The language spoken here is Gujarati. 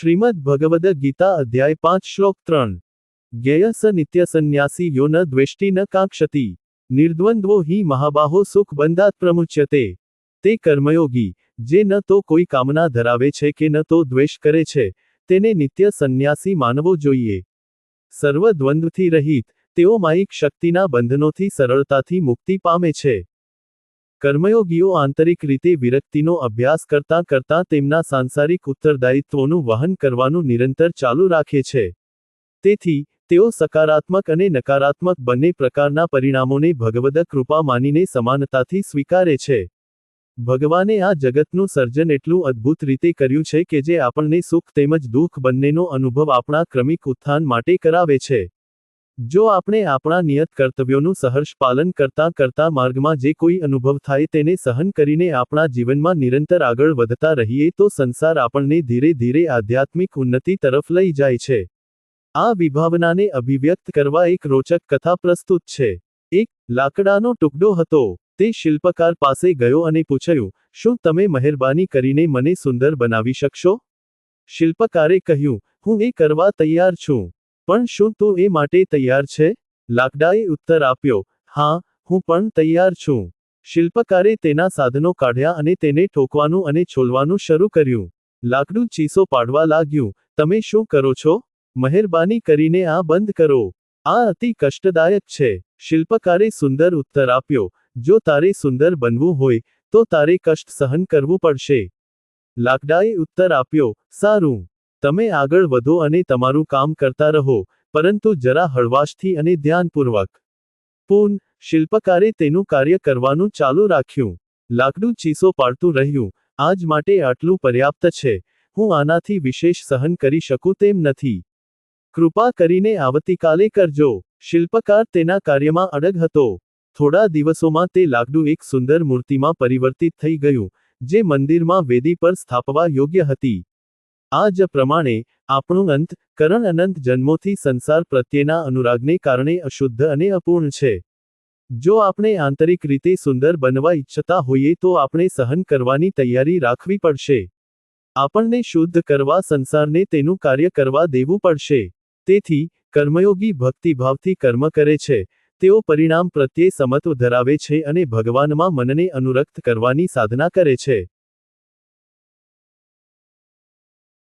શ્રીમદ ભગવદ ગીતા અધ્યાય પાંચ શ્લોક ત્રણ. જ્ઞેય સ નિત્ય સંન્યાસી યો ન દ્વેષ્ટિ ન કાંક્ષતિ. નિર્દ્વંદ્વો હિ મહાબાહો સુખ બંધાત પ્રમુચ્યતે. તે કર્મયોગી, જે ન તો કોઈ કામના ધરાવે છે કે ન તો દ્વેષ કરે છે, તેને નિત્ય સંન્યાસી માનવો જોઈએ. સર્વ દ્વંદ્વથી રહિત, તેઓ માયિક શક્તિના બંધનોથી સરળતાથી મુક્તિ પામે છે. કર્મયોગીઓ આંતરિક રીતે વિરક્તિનો અભ્યાસ કરતાં કરતાં તેમના સાંસારિક ઉત્તરદાયિત્વોનું વહન કરવાનું નિરંતર ચાલુ રાખે છે. તેથી, તેઓ સકારાત્મક અને નકારાત્મક બંને પ્રકારના પરિણામોને ભગવદ કૃપા માનીને સમાનતાથી સ્વીકારે છે. ભગવાને આ જગતનું સર્જન એટલું અદ્ભુત રીતે કર્યું છે કે જે આપણને સુખ તેમજ દુઃખ બંનેનો અનુભવ આપણા ક્રમિક ઉત્થાન માટે કરાવે છે. જો આપણે આપણા નિયત કર્તવ્યોનું સહર્ષ પાલન કરતાં કરતાં માર્ગમાં જે કોઈ અનુભવ થાય તેને સહન કરીને આપણા જીવનમાં નિરંતર આગળ વધતા રહીએ તો સંસાર આપણને ધીરે ધીરે આધ્યાત્મિક ઉન્નતિ તરફ લઈ જાય છે. આ વિભાવનાને અભિવ્યક્ત કરવા એક રોચક કથા પ્રસ્તુત છે. એક, લાકડાનો ટુકડો હતો. તે શિલ્પકાર પાસે ગયો અને પૂછ્યું, શું તમે મહેરબાની કરીને મને સુંદર બનાવી શકશો? શિલ્પકારે કહ્યું, હું એ કરવા તૈયાર છું. પણ શું તું એ માટે તૈયાર છે? લાકડાએ ઉત્તર આપ્યો, હા, હું પણ તૈયાર છું. શિલ્પકારે તેના સાધનો કાઢ્યા અને તેને ઠોકવાનું અને છોલવાનું શરૂ કર્યું. લાકડું ચીસો પાડવા લાગ્યું, તમે શું કરો છો? મહેરબાની કરીને આ બંધ કરો. આ અતિ કષ્ટદાયક છે. શિલ્પકારે સુંદર ઉત્તર આપ્યો, જો તારે સુંદર બનવું હોય, તો તારે કષ્ટ સહન કરવું પડશે. લાકડાએ ઉત્તર આપ્યો, સારું. તમે આગળ વધો અને તમારું કામ કરતા રહો, પરંતુ જરા હળવાશથી અને ધ્યાનપૂર્વક. પૂન, શિલ્પકારે તેનું કાર્ય કરવાનું ચાલુ રાખ્યું. લાકડું ચીસો પાડતું રહ્યું. આજ માટે આટલું પર્યાપ્ત છે. હું આનાથી વિશેષ સહન કરી શકું તેમ નથી. કૃપા કરીને આવતીકાલે કરજો. શિલ્પકાર તેના કાર્યમાં અડગ હતો. થોડા દિવસોમાં તે લાકડું એક સુંદર મૂર્તિમાં પરિવર્તિત થઈ ગયું, જે મંદિરમાં વેદી પર સ્થાપવા યોગ્ય હતી. આ જ પ્રમાણે આપણું અંત, કરણ અનંત જન્મોથી સંસાર પ્રત્યેના અનુરાગને કારણે અશુદ્ધ અને અપૂર્ણ છે. જો આપણે આંતરિક રીતે સુંદર બનવા ઈચ્છતા હોઈએ તો આપણે સહન કરવાની તૈયારી રાખવી પડશે. આપણને શુદ્ધ કરવા સંસારને તેનું કાર્ય કરવા દેવું પડશે. તેથી, કર્મયોગી ભક્તિભાવથી કર્મ કરે છે. તેઓ પરિણામ પ્રત્યે સમત્વ ધરાવે છે અને ભગવાનમાં મનને અનુરક્ત કરવાની સાધના કરે છે.